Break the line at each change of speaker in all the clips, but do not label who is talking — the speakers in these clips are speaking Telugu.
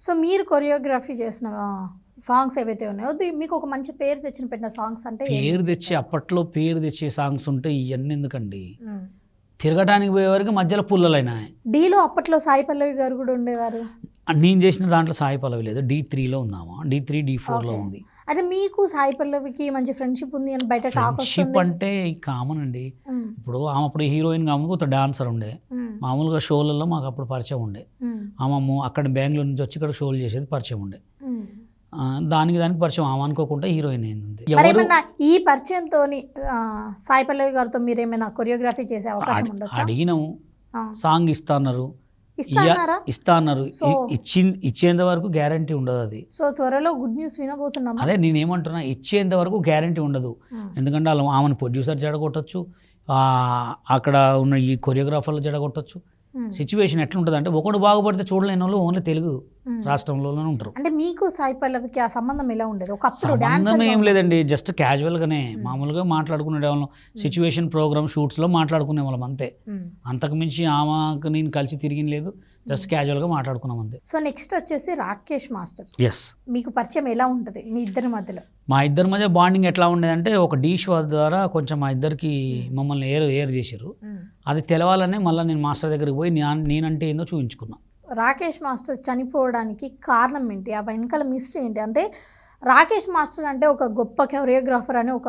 సో మీరు కొరియోగ్రఫీ చేసిన సాంగ్స్ ఏవైతే ఉన్నాయో మీకు ఒక మంచి పేరు తెచ్చిన పెట్టిన సాంగ్స్ అంటే?
పేరు తెచ్చి అప్పట్లో పేరు తెచ్చే సాంగ్స్ ఉంటే ఇవన్నీ ఎందుకండి. తిరగటానికి పోయేవారికి మధ్యలో పుల్లలైనా
డీలో అప్పట్లో సాయి పల్లవి గారు కూడా ఉండేవారు
నేను చేసిన దాంట్లో సాయి పల్లవి లేదు. డి త్రీలో ఉందామా డి త్రీ డి ఫోర్లో. ఉంది.
అంటే మీకు సాయి పల్లవికి మంచి ఫ్రెండ్షిప్ ఉంది అని బయట
ఫ్రెండ్షిప్ అంటే కామన్ అండి. ఇప్పుడు ఆమె అప్పుడు హీరోయిన్ కాము ఒక డాన్సర్ ఉండే.
మ్మ్.
మామూలుగా షోలలో మాకు అప్పుడు పరిచయం ఉండే. ఆమె అక్కడ బెంగళూరు నుంచి వచ్చి ఇక్కడ షోలు చేసేది పరిచయం ఉండే. దానికి దానికి పరిచయం. ఆమె అనుకోకుండా హీరోయిన్ అయింది.
ఏమన్నా ఈ పరిచయంతో సాయి పల్లవి గారితో మీరు ఏమైనా కొరియోగ్రఫీ చేసే అవకాశం
అడి- అడిగినాము. సాంగ్ ఇస్తా అన్నారు
ఇస్తా
ఇయ్య-
అన్నారా
ఇస్తా అన్నారు
సో-
ఇ- ఇచ్చి ఇచ్చేంత వరకు గ్యారంటీ ఉండదు అది
సో త్వరలో గుడ్ న్యూస్ వినబోతున్నామా
అదే నేనేమంటున్నా ఇచ్చేంత వరకు గ్యారంటీ ఉండదు. ఎందుకంటే వాళ్ళు ఆమెను ప్రొడ్యూసర్ జడగొట్టచ్చు అక్కడ ఉన్న ఈ కొరియోగ్రాఫర్లు జడగొట్టచ్చు. సిచ్యువేషన్ ఎట్లుంటుంది అంటే ఒకడు బాగుపడితే చూడలేని వాళ్ళు ఓన్లీ తెలుగు. రాష్ట్రంలోనే ఉంటారు.
అంటే మీకు సాయి పల్లవికి ఆ సంబంధం ఎలా ఉండేది? ఒకప్పుడు డాన్స్
సంబంధం ఏం లేదండి జస్ట్ క్యాజువల్గానే మామూలుగా మాట్లాడుకునే వాళ్ళం. సిచ్యువేషన్ ప్రోగ్రామ్ షూట్స్లో మాట్లాడుకునే వాళ్ళం అంతే. అంతకు మించి ఆమెకు నేను కలిసి తిరిగి లేదు జస్ట్ క్యాజువల్గా మాట్లాడుకున్నాం అంతే.
సో నెక్స్ట్ వచ్చేసి రాకేష్ మాస్టర్.
ఎస్
మీకు పరిచయం ఎలా ఉంటుంది మీ ఇద్దరి మధ్యలో?
మా ఇద్దరి మధ్య బాండింగ్ ఎట్లా ఉండేదంటే ఒక డీ షో ద్వారా కొంచెం మా ఇద్దరికి మమ్మల్ని ఏర్ ఏర్ చేసారు అది తెలవాలనే మళ్ళీ నేను మాస్టర్ దగ్గరికి పోయి నేను నేనంటే ఏందో చూపించుకున్నా
రాకేష్ మాస్టర్ చనిపోవడానికి కారణం ఏంటి? ఆ వెనకాల మిస్టరీ ఏంటి? అంటే రాకేష్ మాస్టర్ అంటే ఒక గొప్ప కొరియోగ్రాఫర్ అని ఒక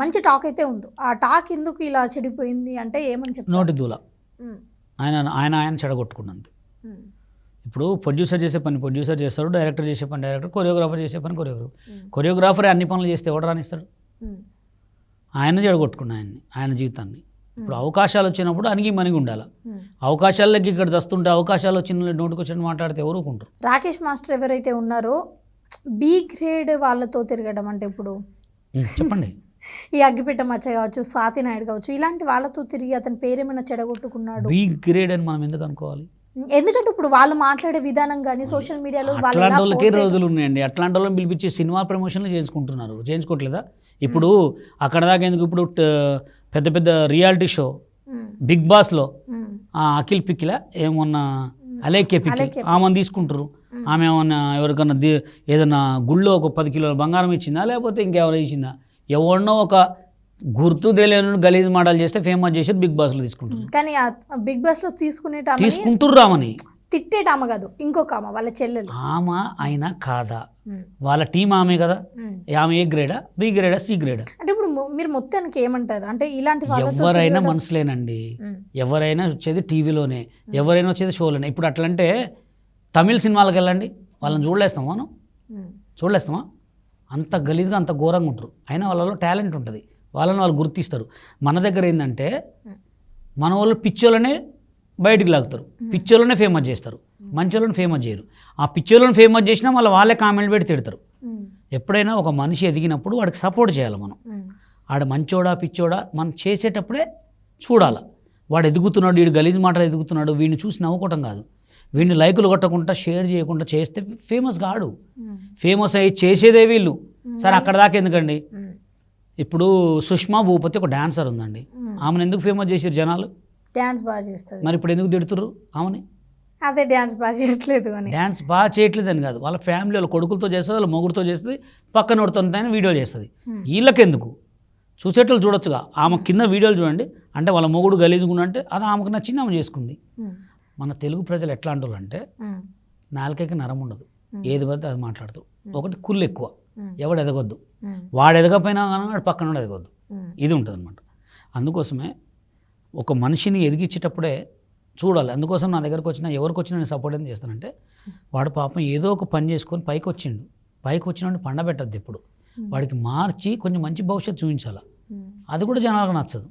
మంచి టాక్ అయితే ఉంది. ఆ టాక్ ఎందుకు ఇలా చెడిపోయింది అంటే ఏమని చెప్తారు?
నోటి దూల. ఆయన ఆయన ఆయన చెడగొట్టుకున్నంత.
ఉమ్,
ఇప్పుడు ప్రొడ్యూసర్ చేసే పని ప్రొడ్యూసర్ చేస్తాడు డైరెక్టర్ చేసే పని డైరెక్టర్ కొరియోగ్రాఫర్ చేసే పని కొరియోగ్రాఫర్ కొరియోగ్రాఫర్ అన్ని పనులు చేస్తే ఎవడు రానిస్తాడు? ఆయన చెడగొట్టుకున్న ఆయన్ని ఆయన జీవితాన్ని. ఇప్పుడు అవకాశాలు వచ్చినప్పుడు అణిగి మణిగి ఉండాలి. అవకాశాలకి ఇక్కడ వస్తుంటే అవకాశాలు వచ్చిన నోటికి వచ్చిన మాట్లాడితే ఎవరు ఊరుకుంటారు?
రాకేష్ మాస్టర్ ఎవరైతే ఉన్నారో బి గ్రేడ్ వాళ్ళతో తిరగడం అంటే ఇప్పుడు
చెప్పండి.
ఈ అగ్గిపెట్ట మచ్చ కావచ్చు స్వాతి నాయుడు కావచ్చు ఇలాంటి వాళ్ళతో తిరిగి అతని పేరేమైనా చెడగొట్టుకున్నాడు?
బీ గ్రేడ్ అని మనం ఎందుకు అనుకోవాలి?
ఎందుకంటే ఇప్పుడు వాళ్ళు మాట్లాడే విధానం కానీ సోషల్ మీడియాలో
అట్లాంటి వాళ్ళకే రోజులు ఉన్నాయండి. అట్లాంటి వాళ్ళని పిలిపించి సినిమా ప్రమోషన్లు చేసుకుంటున్నారు చేయించుకోవట్లేదా? ఇప్పుడు అక్కడ దాకా ఎందుకు ఇప్పుడు పెద్ద పెద్ద రియాలిటీ షో. బిగ్ బాస్లో. అఖిల్ పిక్కిల ఏమన్నా అలేఖ్య
అలేఖ్య
ఆమెను తీసుకుంటారు. ఆమె ఏమన్నా ఎవరికన్నా ఏదన్నా గుళ్ళో ఒక పది కిలోల బంగారం ఇచ్చిందా? లేకపోతే ఇంకెవరు ఇచ్చిందా? ఎవరినో ఒక గుర్తు తెలియని గలీజ్ మోడల్ చేస్తే ఫేమస్ చేసి బిగ్ బాస్లో తీసుకుంటారు
కానీ బిగ్ బాస్లో తీసుకునేట ఆమెని
తీసుకుంటుర్రు రామని
తిట్టేట ఆమె కాదు ఇంకొక ఆమె వాళ్ళ చెల్లెలు.
ఆమె అయినా కాదా? వాళ్ళ టీం ఆమె కదా. ఆమె ఏ గ్రేడా? బి గ్రేడా? సి గ్రేడా?
అంటే మీరు మొత్తానికి ఏమంటారు? అంటే ఇలాంటి
ఎవరైనా మనసులేనండి ఎవరైనా వచ్చేది టీవీలోనే ఎవరైనా వచ్చేది షోలోనే. ఇప్పుడు అట్లంటే తమిళ సినిమాలకు వెళ్ళండి. వాళ్ళని చూడలేస్తామా మనం? చూడలేస్తామా? అంత గలీజ్గా అంత ఘోరంగా ఉంటారు. అయినా వాళ్ళలో టాలెంట్ ఉంటుంది. వాళ్ళని వాళ్ళు గుర్తిస్తారు. మన దగ్గర ఏంటంటే మన వాళ్ళు పిచ్చోళ్ళనే బయటికి లాగుతారు. పిచ్చోళ్ళనే ఫేమస్ చేస్తారు. మంచోళ్ళని ఫేమస్ చేయరు. ఆ పిచ్చోళ్ళని ఫేమస్ చేసినా మళ్ళీ వాళ్ళే కామెంట్ పెట్టి తిడతారు. ఎప్పుడైనా ఒక మనిషి ఎదిగినప్పుడు వాడికి సపోర్ట్ చేయాలి మనం. ఆడ మంచోడా పిచ్చోడా మనం చేసేటప్పుడే చూడాలి. వాడు ఎదుగుతున్నాడు వీడు గలీజ్ మాటలు ఎదుగుతున్నాడు వీడిని చూసి నవ్వుకోవటం కాదు. వీడిని లైకులు కొట్టకుండా షేర్ చేయకుండా చేస్తే ఫేమస్ కాడు ఫేమస్ అయ్యి చేసేదే వీళ్ళు. సరే అక్కడ దాకా ఎందుకండి? ఇప్పుడు సుష్మా భూపతి ఒక డాన్సర్ ఉందండి. ఆమెను ఎందుకు ఫేమస్ చేసారు జనాలు?
డాన్స్ బాగా చేస్తుంది.
మరి ఇప్పుడు ఎందుకు తిడుతుర్రు ఆమెని?
అదే డాన్స్ బాగా చేయట్లేదు అని.
డ్యాన్స్ బాగా చేయట్లేదని కాదు. వాళ్ళ ఫ్యామిలీ వాళ్ళ కొడుకులతో చేస్తుంది వాళ్ళ మొగుడుతో చేస్తుంది పక్కన ఒకటితో వీడియో చేస్తుంది. వీళ్ళకెందుకు? చూసేటోళ్ళు చూడొచ్చుగా. ఆమె కింద వీడియోలు చూడండి. అంటే వాళ్ళ మొగుడు గలీజుకున్నా అంటే అది ఆమెకు నచ్చింది ఆమె చేసుకుంది. మన తెలుగు ప్రజలు ఎట్లా అంటారు అంటే నాలుకైకి నరం ఉండదు. ఏది పడితే అది మాట్లాడుతారు ఒకటి కుళ్ళు ఎక్కువ. ఎవడు ఎదగొద్దు. వాడు ఎదగపోయినా కానీ వాడు పక్కన ఎదగొద్దు. ఇది ఉంటుంది అనమాట అందుకోసమే ఒక మనిషిని ఎదిగించేటప్పుడే చూడాలి. అందుకోసం నా దగ్గరకు వచ్చిన ఎవరికి వచ్చినా నేను సపోర్ట్ ఏం చేస్తానంటే వాడు పాపం ఏదో ఒక పని చేసుకొని పైకి వచ్చిండు పైకి వచ్చినట్టు పండబెట్టద్దు ఎప్పుడు. వాడికి మార్చి కొంచెం మంచి భవిష్యత్తు చూపించాలి. అది కూడా జనాలకు నచ్చదు